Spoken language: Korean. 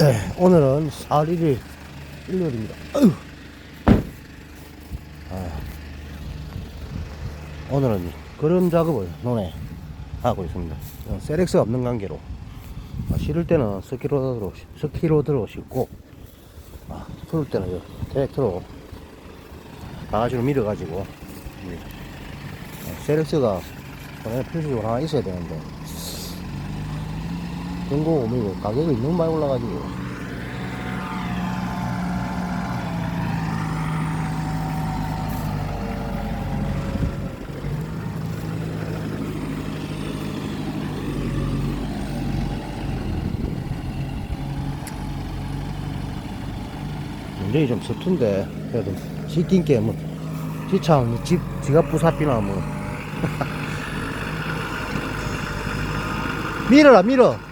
네, 오늘은 4월 1일 일요일입니다. 아유. 아, 오늘은 그름 작업을 논에 하고 있습니다. 어, 셀렉스가 없는 관계로 아, 실을 때는 스키로드로 스키로드로 싣고 아, 풀을 때는 이 트랙터로 바가지로 밀어가지고 음, 어, 셀렉스가 손에 필수적으로 하나 있어야 되는데 경고 오미고 가격이 너무 많이 올라가지고. 굉장히 좀 서툰데 그래도 시킨 게뭐 지참 집 지가 부사비나 뭐. 밀어라 밀어